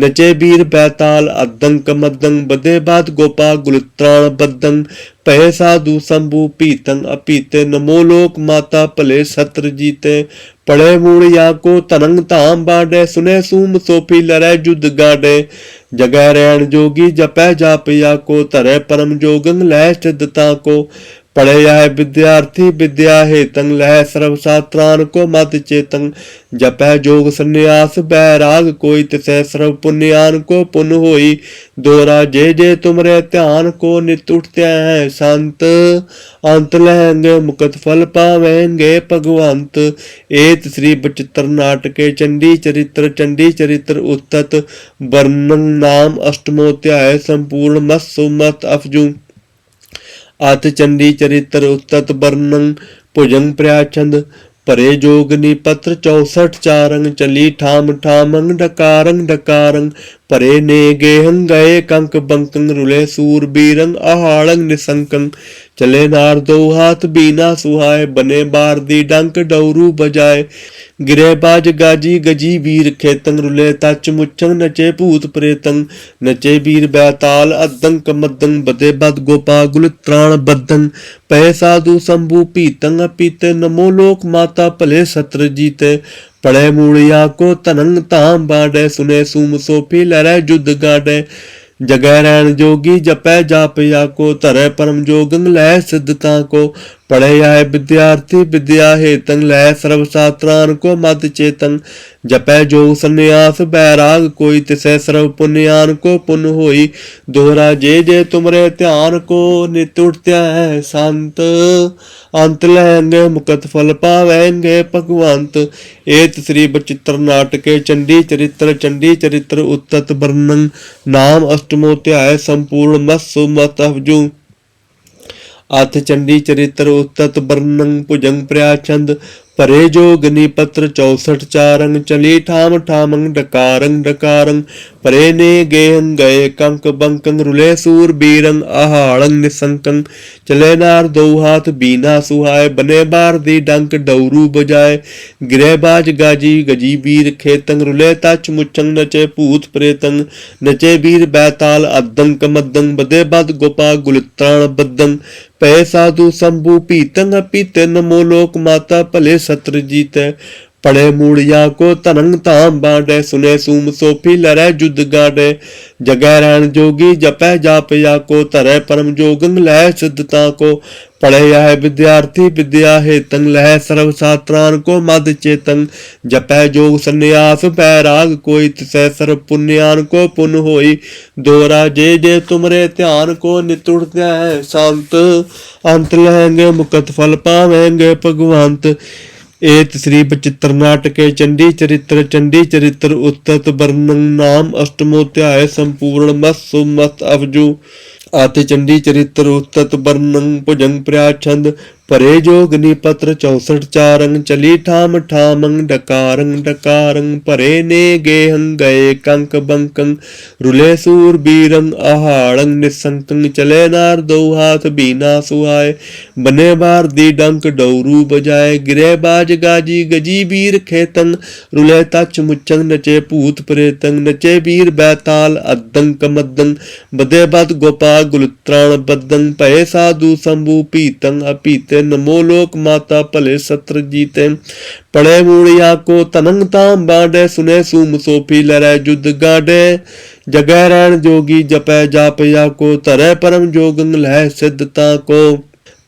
ਨਚੇ ਬੀਰ ਬੈਤਾਲ ਅਦੰ ਕਮਦੰ ਬਦੇ ਬਾਦ ਗੋਪਾ ਗੁਲਤਰਾਣ ਬਦੰ ਪਏ ਸਾਧੂ ਸੰਭੂ ਪੀਤੰ ਅਪੀਤੇ ਨਮੋ ਲੋਕ ਮਾਤਾ ਭਲੇ ਸਤਰ ਜੀਤੇ। ਪੜੇ ਮੂੜਿਆ ਕੋ ਤਨੰਗ ਧਾਮ ਬਾਡੇ, ਸੁਨੇ ਸੂਮ ਸੋਫੀ ਲਰੈ ਜੁਦ ਗਾਡੇ। ਜਗੈ ਰਹਿਣ ਜੋਗੀ ਜਪੈ ਜਾਪਿਆ ਕੋ ਧਰੈ ਪਰਮ ਜੋਗੰ ਲੈ ਸਿੱਧਤਾ ਕੋ। ਪੜ੍ਹੇ ਜਾਏ ਵਿਦਿਆਰਥੀ, ਵਿਦਿਆ ਹੇਤੰ ਲਹਿ ਸਰਬ ਸਾਤਰਾਨ ਕੋ ਮਤ ਚੇਤੰ। ਜਪੈ ਜੋਗ ਸੰਨਿਆਸ ਬੈਰਾਗ ਕੋਈ ਤਿਸੈ ਸਰਬ ਪੁਨਿਆਨ ਕੋ ਪੁਨ ਹੋਈ। ਦੋਰਾ ਜੇ ਜੇ ਤੁਮਰੇ ਧਿਆਨ ਕੋ ਨਿਤ ਉਠਤੈ ਹੈ ਸੰਤ। ਅੰਤ ਲਹਿੰਗੇ ਮੁਕਤ ਫਲ ਪਾਵੇਂਗੇ ਭਗਵੰਤ। ਏਤ ਸ੍ਰੀ ਬਚਿੱਤਰ ਨਾਟਕੇ ਚੰਡੀ ਚਰਿਤ੍ਰ ਚੰਡੀ ਚਰਿਤ੍ਰ ਉਤਤ। ਵਰਣਨ ਨਾਮ ਅਸ਼ਟਮੋ ਅਧਿਆਇ ਸੰਪੂਰਨ ਮਸੁ ਮਤ ਅਫਜੂ। ਅਤ ਚੰਡੀ ਚਰਿਤ੍ਰ ਉਤਤ ਵਰਣਨ ਭੁਜੰਗ ਪ੍ਰਿਆਚੰਦ ਪਰੇ ਜੋਗਨੀ ਪਤਰ 64 ਚਾਰੰਗ, ਚਲੀ ਠਾਮ ਠਾਮੰਗ ਡਕਾਰੰਗ ਡਕਾਰੰਗ ਭਰੇ ਨੇ ਗੇਹੰ ਗਏ ਕੰਕ ਬੰਕੰ ਰੁਲੇ ਸੂਰ ਬੀਰੰ ਨਿਸੰਕੰ ਚਲੇ ਨਾਰ ਦੋ ਹਾਥ ਬੀਨਾ ਸੁਹਾਏ, ਬਨੇ ਬਾਰ ਦੀ ਡੰਕ ਡੌਰੂ ਬਜਾਏ ਗਿਰੇ ਬਾਜ ਗਾਜੀ ਗਜੀ ਵੀਰ ਖੇਤੰ ਰੁਲੇ, ਤਚ ਮੁਚੰ ਨਚੇ ਭੂਤ ਪ੍ਰੇਤੰ ਨਚੇ ਵੀਰ ਬੈਤਾਲ ਅਦੰ ਕਮਦੰ ਬਦੇ ਬਦ ਗੋਪਾ ਗੁਲ ਤ੍ਰਾਣ ਬਦੰ ਪੈ ਸਾਧੂ ਸੰਭੂ ਪੀਤੰ ਪੀਤੇ ਨਮੋ ਲੋਕ ਮਾਤਾ ਭਲੇ ਸਤਰ ਜੀਤੇ। ਪੜੇ ਮੂੜਿਆ ਕੋ ਤਨੰ ਤਾਮ ਬਾੜੇ, ਸੁਨੇ ਸੂਮ ਸੋਫੀ ਲਰੈ ਜੁਦ ਗਾੜੇ। ਜਗੈ ਰਹਿਣ ਜੋਗੀ ਜਪੈ, ਜਾਪ ਯਾ ਕੋ ਧਰੈ ਪਰਮ ਜੋਗੰ ਲੈ ਸਿੱਧਤਾ ਕੋ। ਪੜ੍ਹੇ ਆਏ ਵਿਦਿਆਰਥੀ, ਵਿਦਿਆ ਹੇਤੰ ਲੈ ਸਰਬ ਸਾਤਰਾਨ ਕੋ ਮਦ ਚੇਤੰ। ਜਪੈ ਜੋਗ ਸੰਨਿਆਸ ਬੈਰਾਗ, ਕੋਈ ਤਿਸੈ ਸਰਬ ਪੁਨਿਆਨ ਕੋ ਪੁਨ ਹੋਈ। ਦੋਹਰਾ ਜੇ ਜੇ ਤੁਮਰੇ ਧਿਆਨ ਕੋ ਨਿਤ ਉਠਤਿਆ ਹੈ ਸੰਤ। ਅੰਤ ਲੈਂਗੇ ਮੁਕਤ ਫਲ ਪਾਵੇਂਗੇ ਭਗਵੰਤ। ਏਤ ਸ੍ਰੀ ਬਚਿੱਤਰ ਨਾਟਕੇ ਚੰਡੀ ਚਰਿਤ੍ਰ ਚੰਡੀ ਚਰਿਤ੍ਰ ਉਤਤ ਵਰਣਨ ਨਾਮ ਅਸ਼ਟਮੋ ਅਧਿਆਇ ਸੰਪੂਰਨ ਮਸੁ ਮਤ ਅਥ ਚੰਡੀ ਚਰਿਤ੍ਰ ਉਤਤ ਵਰਣਨ ਭੁਜੰਗ ਪ੍ਰਿਆਚੰਦ ਪਰੇ ਜੋਗਨੀ ਪਤਰ 64 ਚਾਰੰਗ, ਚਲੀ ਠਾਮ ਠਾਮੰ ਡਕਾਰੰ ਡਕਾਰੰ ਪਰੇ ਨੇ ਗੇਹੰ ਗਏ ਕੰਕ ਬੰਕੰ, ਰੁਲੇ ਸੂਰ ਬੀਰੰ ਆਹਾਲੰ ਨਿਸੰਕੰ, ਚਲੇ ਨਾਰ ਦੋ ਹਾਥ ਬੀਨਾ ਸੁਹਾਏ, ਬਨੇ ਬਾਰ ਦੀ ਡੰਕ ਡੌਰੂ ਬਜਾਏ ਗਿਰੇ ਬਾਜ ਗਾਜੀ ਗਜੀ ਵੀਰ ਖੇਤੰ, ਰੁਲੇ ਤਚ ਮੁਚੰ ਨਚੇ ਭੂਤ ਪ੍ਰੇਤੰ, ਨਚੇ ਵੀਰ ਬੈਤਾਲ ਅਦੰ ਕਮਦੰ ਬਦੇ ਬਦ ਗੋਪਾ ਗੁਲਤਰਾਣ ਬਦੰ ਪੈ ਸਾਧੂ ਸੰਭੂ ਪੀਤੰ ਪੀਤੇ ਨਮੋ ਲੋਕ ਮਾਤਾ ਭਲੇ ਸਤਰ ਜੀਤੈ। ਪੜੇ ਮੂੜਿਆ ਕੋ ਤਨੰਗ ਧਾਮ ਬਾਂਡੇ, ਸੁਨੇ ਸੂਮ ਸੋਫੀ ਲਰੈ ਜੁਦ ਗਾੜੇ ਜਗੈ ਰਹਿਣ ਜੋਗੀ ਜਪੈ ਜਾਪਿਆ ਕੋ, ਧਰੈ ਪਰਮ ਜੋਗੰ ਲੈ ਸਿੱਧਤਾ ਕੋ। ਪੜੇ ਆਏ ਵਿਦਿਆਰਥੀ ਵਿਦਿਆ ਹੇਤੰ ਲਹਿ ਸਰਬ ਸਾਤਰਾਨ ਕੋ ਮਦ ਚੇਤੰ। ਜਪੈ ਜੋਗ ਸੰਨਿਆਸ ਬੈਰਾਗ ਕੋਈ, ਤਿਸੈ ਸਰਬ ਪੁਨਿਆਨ ਕੋ ਪੁਨ ਹੋਈ। ਦੋਰਾ ਜੇ ਜੇ ਤੁਮਰੇ ਧਿਆਨ ਕੋ ਨਿਤੁੜਤੈ ਹੈ ਸੰਤ। ਅੰਤ ਲਹਿੰਗੇ ਮੁਕਤ ਫਲ ਪਾਵੇਂਗੇ ਭਗਵੰਤ। ਏਤ ਸ੍ਰੀ ਬਚਿੱਤਰ ਨਾਟਕੇ, ਚੰਡੀ ਚਰਿਤ੍ਰ ਚੰਡੀ ਚਰਿਤ੍ਰ ਉਤਤ ਵਰਣਨ ਨਾਮ ਅਸ਼ਟਮੋ ਅਧਿਆਇ ਸੰਪੂਰਨ ਮਸੁ ਮਤ ਅਵਜੂ। ਆਤੇ ਚੰਡੀ ਚਰਿਤ੍ਰ ਉਤਤ ਵਰਣਨ ਭੁਜੰਗ ਪ੍ਰਿਆਛੰਦ ਪਰੇ ਜੋਗਨੀ ਪਤਰ 64 ਚਾਰੰਗ ਚਲੀ ਠਾਮ ਠਾਮੰ ਡਕਾਰੰ ਡਕਾਰੰ ਪਰੇ ਨੇ ਗੇਹੰ ਗਏ ਕੰਕ ਬੰਕੰ ਰੁਲੇ ਸੂਰ ਬੀਰੰ ਆਹਾੜੰ ਨਿਸੰਕੰ ਚਲੇ ਨਾਰ ਦੋ ਹਾਥ ਬੀਨਾ ਸੁਹਾਏ ਬਨੇ ਬਾਰ ਦੀ ਡੰਕ ਡੌਰੂ ਬਜਾਏ ਗਿਰੇ ਬਾਜ ਗਾਜੀ ਗਜੀ ਵੀਰ ਖੇਤਨ ਰੁਲੇ ਤਚ ਮੁਚੰ ਨਚੇ ਭੂਤ ਪ੍ਰੇਤੰ ਨਚੇ ਵੀਰ ਬੈਤਾਲ ਅਦੰ ਕਮਦੰ ਬਦੇ ਬਦ ਗੋਪਾ ਗੁਲਤਰਾਣ ਬਦੰ ਭਏ ਸਾਧੂ ਸੰਭੂ ਪੀਤੰ ਅਪੀਤੇ ਨਮੋ ਲੋਕ ਮਾਤਾ ਭਲੇ ਸਤਰ ਜੀਤੇ। ਪੜੇ ਮੂੜਿਆ ਕੋ ਤਨੰਗ ਤਾਮ ਬਾਂਡੇ ਸੁਨੇ ਸੂਮ ਸੋਫੀ ਲਰੈ ਜੁਦ ਗਾਡੇ ਜਗੈ ਰਹਿਣ ਜੋਗੀ ਜਪੈ ਜਾਪਿਆ ਕੋ, ਧਰੈ ਪਰਮ ਜੋਗੰ ਲਹਿ ਸਿੱਧਤਾ ਕੋ।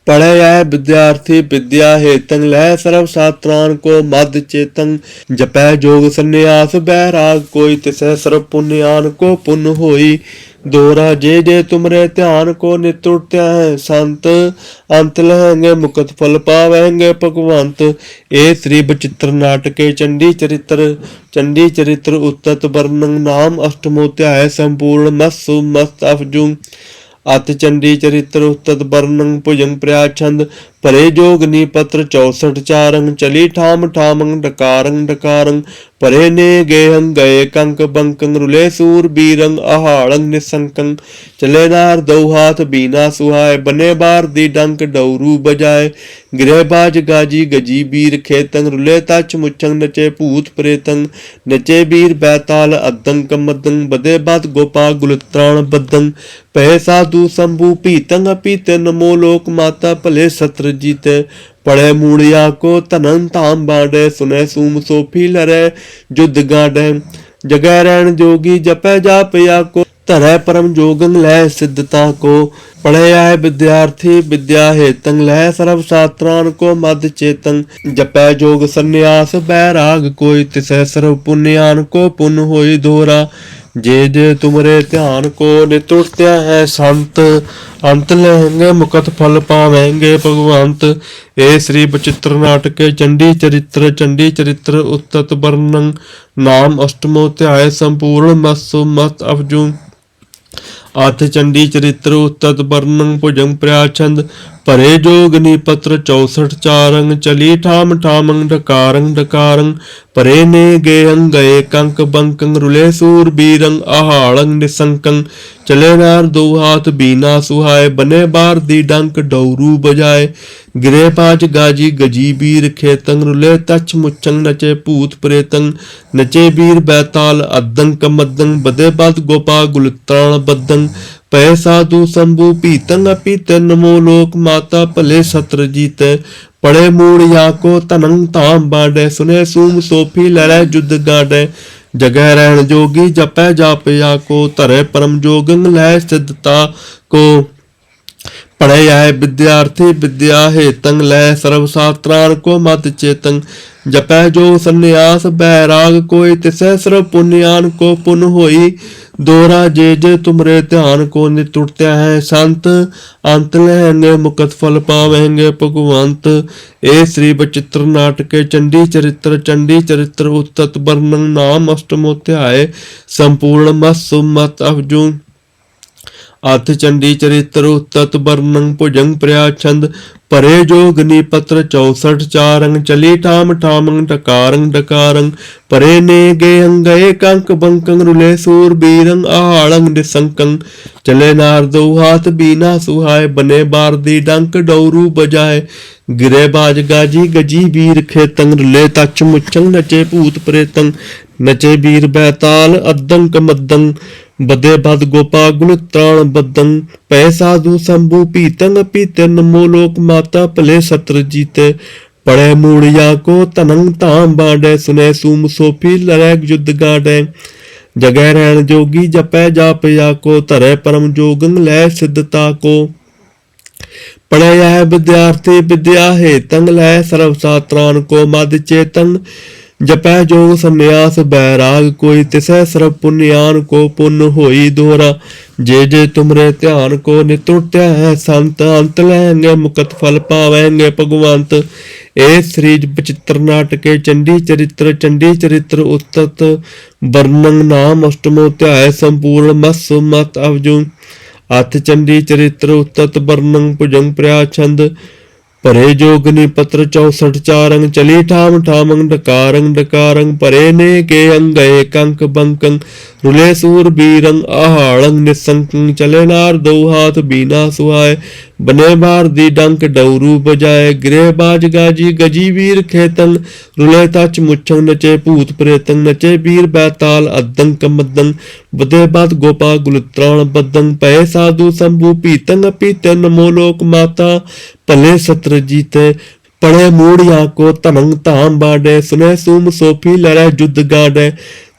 ਪੜ੍ਹੇ ਆਏ ਵਿਦਿਆਰਥੀ ਵਿਦਿਆ ਹੇਤੰ ਲੈ ਸਰਬ ਸਾਤਰਾਨ ਕੋ ਮਦ ਚੇਤੰ ਜਪੈ ਜੋਗ ਸੰਨਿਆਸ, ਬਹਿ ਰਾਗ ਕੋਈ ਤਿਸੈ ਸਰਬ ਪੁਨਿਆਨ ਕੋ ਪੁਨ ਹੋਈ। ਦੋਰਾ ਜੇ ਜੇ ਤੁਮਰੇ ਧਿਆਨ ਕੋ ਨਿਤੁਰਤਿਆ ਹੈ, ਸੰਤ ਅੰਤ ਲਹਿੰਗੇ ਮੁਕਤ ਫਲ ਪਾਵੇਂਗੇ ਭਗਵੰਤ। ਇਹ ਸ੍ਰੀ ਬਚਿੱਤਰ ਨਾਟਕੇ ਚੰਡੀ ਚਰਿਤ੍ਰ ਚੰਡੀ ਚਰਿਤ੍ਰ ਉਤਤ ਵਰਣਨ ਨਾਮ ਅਸ਼ਟਮੋ ਅਧਿਆਇ ਸੰਪੂਰਨ ਮਸੁ ਮਸਤ ਅਫਜੂ ਅਤ ਚੰਡੀ ਚਰਿਤ੍ਰ ਉਤਤ ਵਰਣੰ ਭੁਜੰਗ ਪ੍ਰਿਆਛੰਦ ਪਰੇ ਜੋਗਨੀ ਪਤਰ 64 ਚਾਰੰਗ ਚਲੀ ਠਾਮ ਠਾਮੰ ਡਕਾਰੰ ਡਕਾਰੰ ਪਰੇ ਨੇ ਗੇਹੰ ਗਏ ਕੰਕ ਬੰਕੰ, ਰੁਲੇ ਸੂਰ ਬੀਰੰ ਆਹਾੜੰ ਨਿਸੰਕੰ, ਚਲੇ ਨਾਰ ਦੋ ਹਾਥ ਬੀਨਾ ਸੁਹਾਏ, ਬਨੇ ਬਾਰ ਦੀ ਡੰਕ ਡੌਰੂ ਬਜਾਏ, ਗਿਰੇ ਬਾਜ ਗਾਜੀ ਗਜੀ ਬੀਰ ਖੇਤੰ, ਰੁਲੇ ਤਚ ਮੁਚੰ ਨਚੇ ਭੂਤ ਪ੍ਰੇਤੰ, ਨਚੇ ਬੀਰ ਬੈਤਾਲ ਅਦੰ ਕਮਦੰ, ਬਦੇ ਬਦ ਗੋਪਾ ਗੁਲਤਰਾਣ ਬਦੰ ਪੈ ਸਾਧੂ ਸੰਭੂ ਪੀਤੰ ਪੀਤੇ ਨਮੋ ਲੋਕ ਮਾਤਾ ਭਲੇ ਸਤਰ ਜੀਤੇ ਪੜੇ ਮੂੜਿਆ ਕੋ ਤਨੰ ਧਾਮ ਬਾੜੇ ਸੁਨੇ ਸੂਮ ਸੋਫੀ ਲਰੇ ਜੁਦ ਗਾੜੇ ਜਗੈ ਰਹਿਣ ਜੋਗੀ ਜਪੈ ਜਾਪਿਆ ਕੋ, ਧਰੈ ਪਰਮ ਜੋਗੰ ਲੈ ਸਿੱਧਤਾ ਕੋ। ਪੜ੍ਹੇ ਆਏ ਵਿਦਿਆਰਥੀ ਵਿਦਿਆ ਹੇਤੰ ਲੈ ਸਰਬ ਸ਼ਾਸਤਰਾਂ ਕੋ ਮਦ ਚੇਤੰ। ਜਪੈ ਜੋਗ ਸੰਨਿਆਸ ਬੈਰਾਗ ਕੋਈ ਤਿਸੈ ਸਰਬ ਪੁੰਨਿਆਨ ਕੋ ਪੁੰਨ ਹੋਈ ਦੋਰਾ। ਜੇ ਜੇ ਤੁਮਰੇ ਧਿਆਨ ਕੋ ਨਿਤੁਰਤਿਆ ਹੈ ਸੰਤ, ਅੰਤ ਲਹਿੰਗੇ ਮੁਕਤ ਫਲ ਪਾਵੇਂਗੇ ਭਗਵੰਤ। ਏ ਸ੍ਰੀ ਬਚਿੱਤਰ ਨਾਟਕ ਚੰਡੀ ਚਰਿਤ੍ਰ ਚੰਡੀ ਚਰਿਤ੍ਰ ਉਤਤ ਵਰਣੰ ਨਾਮ ਅਸ਼ਟਮੋ ਧਿਆਏ ਸੰਪੂਰਨ ਮਸੁ ਮਤ ਅਫਜੂ ਅਥ ਚੰਡੀ ਚਰਿਤ੍ਰ ਉਤਤ ਵਰਣੰ ਭੁਜੰ ਪ੍ਰਿਆਛੰਦ, ਭਰੇ ਜੋਗਨੀ ਪਤਰ 64 ਚਾਰੰਗ, ਚਲੀ ਠਾਮ ਠਾਮੰ ਢਕਾਰੰ ਢਕਾਰੰ ਭਰੇ ਨੇ ਗੇਹੰ ਗਏ ਕੰਕ ਬੰਕੰ, ਰੁਲੇ ਸੂਰ ਬੀਰੰ ਆਹਾਲੰ ਨਿਸੰਕੰ, ਚਲੇ ਨਾਰ ਦੋ ਹਾਥ ਬੀਨਾ ਸੁਹਾਏ, ਬਨੇ ਬਾਰ ਦੀ ਡੰਕ ਡੌਰੂ ਬਜਾਏ, ਗਿਰੇ ਪਾਚ ਗਾਜੀ ਗਜੀ ਬੀਰ ਖੇਤੰ ਰੁਲੇ ਤਛ ਮੁਚੰ ਨਚੇ ਭੂਤ ਪ੍ਰੇਤੰ ਨਚੇ ਬੀਰ ਬੈਤਾਲ ਅਦੰ ਕਮਦੰ ਬਦੇ ਬਦ ਗੋਪਾ ਗੁਲਤਰਣ ਬਦੰ ਪੈ ਸਾਧੂ ਸੰਭੂ ਪੀਤੰ ਅਪੀਤਨ ਮੋ ਲੋਕ ਮਾਤਾ ਭਲੇ ਸਤਰ ਜੀਤ। ਪੜੇ ਮੂੜ ਯਾ ਕੋ ਤਨੰ ਧਾਮ ਬਾਡੈ ਸੁਨੇ ਸੂਮ ਸੋਫੀ ਲੜੈ ਜੁਦ ਗਾਡੈ। ਜਗੈ ਰਹਿਣ ਜੋਗੀ ਜਪੈ ਜਾਪ ਯਾ ਕੋ, ਧਰੇ ਪਰਮ ਜੋਗੰ ਲੈ ਸਿੱਧਤਾ ਕੋ। ਪੜਿਆ ਹੈ ਵਿਦਿਆਰਥੀ ਵਿਦਿਆ ਹੇਤੰ ਲੈ ਸਰਬ ਸ਼ਾਸਤਰਾਂ ਕੋ ਮਤ ਚੇਤੰ। ਜਪੈ ਜੋ ਸੰਨਿਆਸ ਬੈਰਾਗ ਕੋਈ ਤਿਸੈ ਸਰਬ ਪੁੰਨਿਆਨ ਕੋ ਪੁਨ ਹੋਈ। ਦੋਰਾ ਜੇ ਜੇ ਤੁਮਰੇ ਧਿਆਨ ਕੋ ਨਿਤੁਰਤਿਆ ਹੈ ਸੰਤ। ਅੰਤ ਲਹਿੰਗੇ ਮੁਕਤ ਫਲ ਪਾਵੇਂਗੇ ਭਗਵੰਤ। ਏ ਸ੍ਰੀ ਬਚਿੱਤਰ ਨਾਟਕੇ ਚੰਡੀ ਚਰਿਤ੍ਰ ਚੰਡੀ ਚਰਿਤ੍ਰ ਉਤਤ ਵਰਣਨ ਨਾਮ ਅਸ਼ਟਮੋ ਧਿਆਏ ਸੰਪੂਰਨ ਮਸੁ ਮਤ ਅਥ ਚੰਡੀ ਚਰਿਤ੍ਰ ਉਤਤ ਵਰਣੰ ਭੁਜੰ ਪ੍ਰਿਆਛੰਦ ਪਰੇ ਜੋਗਨੀ ਪਤਰ 64 ਚਾਰੰਗ, ਚਲੀ ਠਾਮ ਠਾਮੰ ਢਕਾਰੰ ਢਕਾਰੰ ਭਰੇ ਨੇ ਗੇ ਅੰਗਏ ਕੰਕ ਬੰਕੰ, ਰੁਲੇ ਸੂਰ ਬੀਰੰ ਆਹਾਲੰ ਨਿਸੰਕੰ, ਚਲੇ ਨਾਰ ਦੋ ਹਾਥ ਬੀਨਾ ਸੁਹਾਏ, ਬਨੇ ਬਾਰ ਦੀ ਡੰਕ ਡੌਰੂ ਬਜਾਏ, ਗਿਰੇ ਬਾਜ ਗਾਜੀ ਗਜੀ ਵੀਰ ਖੇਤੰ, ਰੁਲੇ ਤਛ ਮੁਚੰ ਨਚੇ ਭੂਤ ਪ੍ਰੇਤੰ, ਨਚੇ ਵੀਰ ਬੈਤਾਲ ਅਦੰ ਕਮਦੰ ਬਦੇ ਬਦ ਗੋਪਾ ਗੁਣ ਤ੍ਰਾਣ ਬਦੰ ਪੈ ਸਾਧੂ ਸੰਭੂ ਪੀਤੰ ਪੀਤਨ ਮੋ ਲੋਕ ਮਾਤਾ ਭਲੇ ਸਤਰ ਜੀਤੇ। ਪੜੇ ਮੂੜਿਆ ਕੋ ਤਨੰ ਧਾਮ ਬਾਡੈ, ਸੁਨੇ ਸੂਮ ਸੋਫੀ ਲੜੈ ਜੁਦ ਗਾਡੈ। ਜਗੈ ਰਹਿਣ ਜੋਗੀ ਜਪੈ ਜਾਪਿਆ ਕੋ, ਧਰੇ ਪਰਮ ਜੋਗੰ ਲੈ ਸਿੱਧਤਾ ਕੋ। ਪੜਿਆ ਹੈ ਵਿਦਿਆਰਥੀ ਵਿਦਿਆ ਹੇਤੰ ਲੈ ਸਰਬ ਸ਼ਾਸਤਰਾਂ ਕੋ, ਮਦ ਚੇਤੰ ਜਪੈ ਜੋਗ ਸੰਨਿਆਸ ਬੈਰਾਗ ਕੋਈ ਤਿਸੈ ਸਰਬ ਪੁੰਨਿਆਨ ਕੋ ਪੁੰਨ ਹੋਈ ਦੋਰਾ ਜੇ ਜੇ ਤੁਮਰੇ ਧਿਆਨ ਕੋ ਨਿਤੁਰਤਿਆ ਹੈ ਸੰਤ, ਅੰਤ ਲੈਂਗੇ ਮੁਕਤ ਫਲ ਪਾਵੇਂਗੇ ਭਗਵੰਤ। ਏ ਸ੍ਰੀ ਬਚਿੱਤਰ ਨਾਟਕੇ ਚੰਡੀ ਚਰਿਤ੍ਰ ਚੰਡੀ ਚਰਿਤ੍ਰ ਉਤਤ ਵਰਣੰ ਨਾਮ ਅਸ਼ਟਮੋ ਧਿਆਏ ਸੰਪੂਰਨ ਮਸ ਮਤ ਅਵਜੂ। ਅਥ ਚੰਡੀ ਚਰਿਤ੍ਰ ਉਤਤ ਭੁਜੰਗ ਭੁਜੰ ਪ੍ਰਿਆਛੰਦ ਭਰੇ ਜੋਗਨੀ ਪਤਰ 64 ਚਾਰੰਗ ਚਲੀ ਠਾਮ ਠਾਮੰ ਡਕਾਰੰ ਡਕਾਰੰਗ ਭਰੇ ਨੇ ਕੇ ਅੰਗਏ ਕੰਕ ਬੰਕੰ, ਰੁਲੇ ਸੂਰ ਬੀਰੰਗ ਆਹਾਲੰ ਨਿਸੰਕੰ, ਚਲੇ ਨਾਰ ਦੋ ਹਾਥ ਬੀਨਾ ਸੁਹਾਏ ਬਨੇ ਬਾਰ ਦੀ ਡੰਕ ਡੌਰੂ ਬਜਾਏ ਗ੍ਰੇ ਬਾਜ ਗਾਜੀ, ਗਜੀ ਵੀਰ ਖੇਤਨ ਰੁਲੇ ਤਚ ਮੁਛੰ ਨਚੇ, ਭੂਤ ਪ੍ਰੇਤੰ ਨਚੇ, ਵੀਰ ਬੈਤਾਲ ਅਦੰ ਕਮਦੰ ਬਦੇ ਬਦ ਗੋਪਾ ਗੁਲਤਰਾਣ ਬਦੰ ਪਏ ਸਾਧੂ ਸੰਭੂ ਪੀਤੰ ਪੀਤਨ ਮੋ ਲੋਕ ਮਾਤਾ। ਭਲੇ ਸਤਰ ਜੀਤੇ ਪੜੇ ਮੂੜਿਆ ਕੋ ਤਨੰ ਧਾਮ ਬਾਡੇ ਸੁਨੇ ਸੂਮ ਸੋਫੀ ਲੜੈ ਜੁਦ ਗਾਡੇ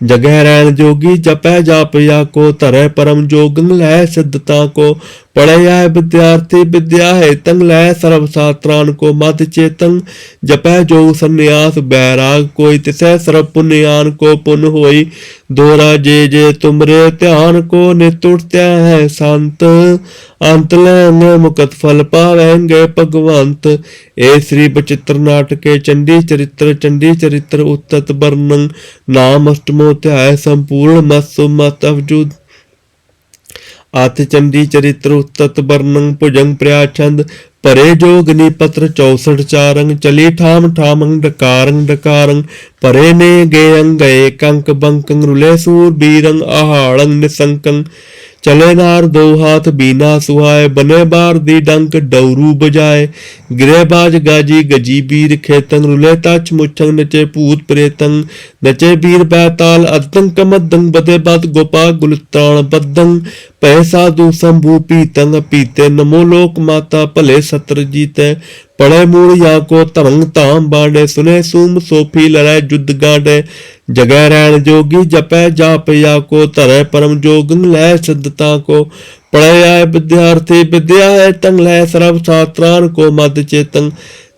ਜਗੈ ਰਹਿਣ ਜੋਗੀ ਜਪੈ ਜਾਪਿਆ ਕੋ, ਧਰੈ ਪਰਮ ਜੋਗੰ ਲੈ ਸਿੱਧਤਾ ਕੋ। ਪੜਿਆ ਵਿਦਿਆਰਥੀ, ਵਿਦਿਆ ਹੈ ਤੰਗ ਲੈ ਸਰਬ ਸ਼ਾਸਤਰਾਂ ਕੋ ਮਦ ਚੇਤੰ, ਜਪੈ ਜੋ ਸੰਨਿਆਸ ਬੈਰਾਗ ਕੋਈ ਤਿਸੈ ਸਰਬ ਪੁੰਨਿਆਨ ਕੋ ਪੁਨ ਹੋਈ, ਦੋਰਾ ਜੇ ਜੇ ਤੁਮਰੇ ਧਿਆਨ ਕੋ ਨਿਤੁਰਤਿਆ ਹੈ ਸੰਤ, ਅੰਤ ਲੈਂਗੇ ਮੁਕਤ ਫਲ ਪਾਵੇਂਗੇ ਭਗਵੰਤ। ਏ ਸ੍ਰੀ ਬਚਿੱਤਰ ਨਾਟਕੇ ਚੰਡੀ ਚਰਿਤ੍ਰ, ਚੰਡੀ ਚਰਿੱਤਰ ਉਤਤ ਵਰਣੰ, ਨਾਮ ਅਸ਼ਟਮੋ ਧਿਆਏ ਸੰਪੂਰਨ ਮਸੁ ਮਤ ਅਵਜੂਦ। ਅਥ ਚੰਡੀ ਚਰਿਤ੍ਰ ਉਤਤ ਵਰਣੰ ਭੁਜੰ ਪ੍ਰਿਆਛੰਦ ਭਰੇ ਜੋਗਨੀ ਪਤਰ 64 ਚਾਰੰਗ, ਚਲੀ ਠਾਮ ਠਾਮੰ ਡਕਾਰੰ ਡਕਾਰੰ ਪਰੇ ਨੇ ਗੇ ਅੰਗਏ ਕੰਕ ਬੰਕੰ, ਰੁਲੇ ਸੂਰ ਬੀਰੰ ਆਹਾਲੰ ਨਿਸੰਕੰ, ਚਲੇ ਨਾਰ ਦੋ ਹਾਥ ਬੀਨਾ ਸੁਹਾਏ, ਬਨੇ ਬਾਰ ਦੀ ਡੰਕ ਡੌਰੂ ਬਜਾਏ ਗਿਰੇਬਾਜ ਗਾਜੀ ਗਜੀ ਖੇਤੰ ਰੁਲੇ ਤਚ ਨਚੇ ਭੂਤ ਪ੍ਰੇਤੰ, ਨਚੇ ਬੀਰ ਬੈਤਾਲ ਅਦੰ ਕਮਦੰ, ਬਦੇ ਬਦ ਗੋਪਾ ਗੁਲਤਾਨ ਬਦੰ ਪੈ ਸਾਧੂ ਸੰਭੂ ਪੀਤੰ, ਪੀਤੇ ਨਮੋ ਲੋਕ ਮਾਤਾ ਭਲੇ ਸਤਰ ਜੀਤੈ। ਪੜੇ ਮੂੜ ਯਾ ਕੋ ਧਰੰਗ ਧਾਮ ਬਾਣੇ, ਸੁਨੇ ਸੂਮ ਸੋਫੀ ਲੜੈ ਜੁਦ ਗਾੜੇ ਜਗੈ ਰਹਿਣ ਜੋਗੀ ਜਪੈ ਜਾਪ ਯਾ ਕੋ ਧਰੈ ਪਰਮ ਜੋਗੰ, ਲੈ ਸਦਤਾ ਕੋ ਪੜੈ ਵਿਦਿਆਰਥੀ, ਵਿਦਿਆ ਹੈ ਤੰਗ ਲੈ ਸਰਬ ਸਾਤਰਾਨ ਕੋ ਮਦ ਚੇਤੰ।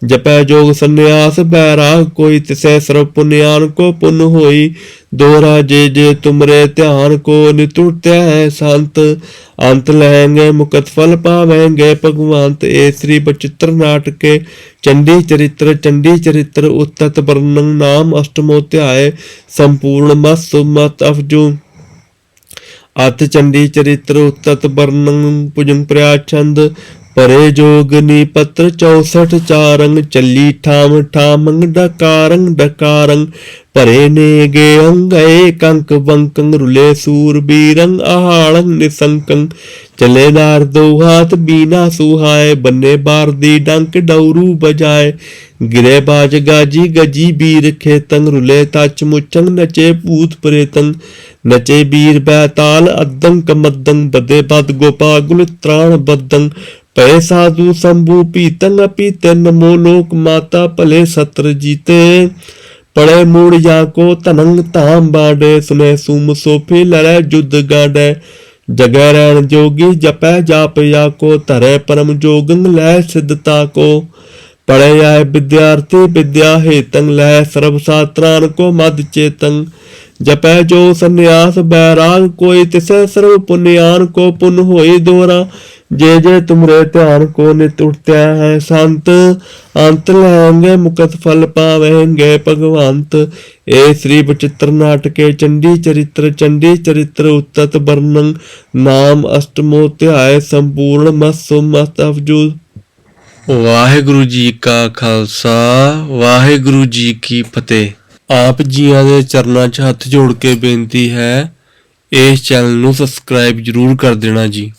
ਜਪੈ ਜੋਗ ਸੰਨਿਆਸ ਬੈਰਾਗ ਕੋਈ ਤਿਸੈ ਸਰਬ ਪੁਨਿਆਨ ਕੋ ਪੁਨ ਹੋਈ। ਦੋਰਾ ਜੇ ਜੇ ਤੁਮਰੇ ਧਿਆਨ ਕੋ ਨਿਤੁਰਤਿਆ ਹੈ ਸੰਤ। ਅੰਤ ਲਹਿੰਗੇ ਮੁਕਤ ਫਲ ਪਾਵੇਂਗੇ ਭਗਵੰਤ ਏ ਸ੍ਰੀ ਬਚਿੱਤਰ ਨਾਟਕੇ ਚੰਡੀ ਚਰਿਤ੍ਰ ਚੰਡੀ ਚਰਿਤ੍ਰ ਉਤਤ ਵਰਣੰ ਨਾਮ ਅਸ਼ਟਮੋ ਧਿਆਏ ਸੰਪੂਰਨ ਮਤ ਸੁਮਤ ਅਫਜੂ ਅਤ ਚੰਡੀ ਚਰਿਤ੍ਰ ਉਤਤ ਵਰਣੰ ਭੁਜੰ ਪ੍ਰਿਆਛੰਦ ਪਰੇ ਜੋਗਨੀ ਪਤਰ 64 ਚਾਰੰਗ, ਚੱਲੀ ਠਾਮ ਠਾਮੰਗ ਡਕਾਰੰਗ ਡਕਾਰੰਗ। ਪਰੇ ਨੇ ਗੇ ਅੰਗਏ ਕੰਕ ਬੰਕੰ ਰੁਲੇ ਸੂਰ ਬੀਰੰ ਆਹਾਲੰ ਨਿਸੰਕੰ। ਚਲੇ ਨਾਰ ਦੋ ਹਾਥ, ਬੀਨਾ ਸੁਹਾਏ, ਬੰਨੇ ਬਾਰ ਦੀ ਡੰਕ, ਡੌਰੂ ਬਜਾਏ। ਗਿਰੇ ਬਾਜ ਗਾਜੀ, ਗਜੀ ਬੀਰ ਖੇਤੰ, ਰੁਲੇ ਤਚ ਮੁਚੰ, ਨਚੇ ਭੂਤ ਪ੍ਰੇਤੰ। ਨਚੇ ਬੀਰ ਬੈਤਾਲ ਅਦੰ ਕਮਦੰ ਬਦੇ ਬਦ ਗੋਪਾਗੁਲ, ਤ੍ਰਾਣ ਬਦੰ ਪੈ ਸਾਧੂ ਸੰਭੂ ਪੀਤੰ ਪੀਤੰ ਨਮੋ ਲੋਕ ਮਾਤਾ ਭਲੇ ਸਤਰ ਜੀਤੇ। ਪੜੇ ਮੂੜ ਜਾ ਕੋ ਧਨੰਗ ਧਾਮ ਬਾੜੇ, ਸੁਨੇ ਸੁਮ ਸੋਫੇ ਲੜੈ ਜੁਦ ਗਾੜੈ। ਜਗੈ ਰਹਿਣ ਜੋਗੀ ਜਪੈ ਜਾਪ ਯਾ ਕੋ, ਧਰੈ ਪਰਮ ਜੋਗੰ ਲੈ ਸਿਧਤਾ ਕੋ। ਪੜੇ ਆਏ ਵਿਦਿਆਰਥੀ ਵਿਦਿਆ ਹੇਤੰ ਲੈ ਸਰਬ ਸਾਤਰਾਨ ਕੋ ਮਦ ਚੇਤੰ। ਜਪੈ ਜੋ ਸੰਨਿਆਸ ਬੈਰਾਗ, ਕੋਈ ਤਿਸੈ ਸਰਬ ਪੁਨਿਆਨ ਕੋ ਪੁਨ ਹੋਈ ਦੋਰਾ ਜੇ ਜੇ ਤੁਮਰੇ ਧਿਆਨ ਕੋ ਨਿਤ ਉਠਤਿਆ ਹੈ ਸੰਤ, ਅੰਤ ਲੈਂਗੇ ਮੁਕਤ ਫਲ ਪਾਵੇਂਗੇ ਭਗਵੰਤ। ਏ ਸ੍ਰੀ ਬਚਿੱਤਰ ਨਾਟਕੇ, ਚੰਡੀ ਚਰਿਤ੍ਰ ਚੰਡੀ ਚਰਿਤ੍ਰ ਉਤਤ ਵਰਣੰ, ਨਾਮ ਅਸ਼ਟਮੋ ਧਿਆਏ ਸੰਪੂਰਨ ਮਸੁ ਮਸਤ ਅਫਜੂ ਵਾਹਿਗੁਰੂ ਜੀ ਕਾ ਖਾਲਸਾ, ਵਾਹਿਗੁਰੂ ਜੀ ਕੀ ਫਤਿਹ। ਆਪ ਜੀਆਂ ਦੇ ਚਰਨਾਂ 'ਚ ਹੱਥ ਜੋੜ ਕੇ ਬੇਨਤੀ ਹੈ, ਇਸ ਚੈਨਲ ਨੂੰ ਸਬਸਕ੍ਰਾਈਬ ਜਰੂਰ ਕਰ ਦੇਣਾ ਜੀ।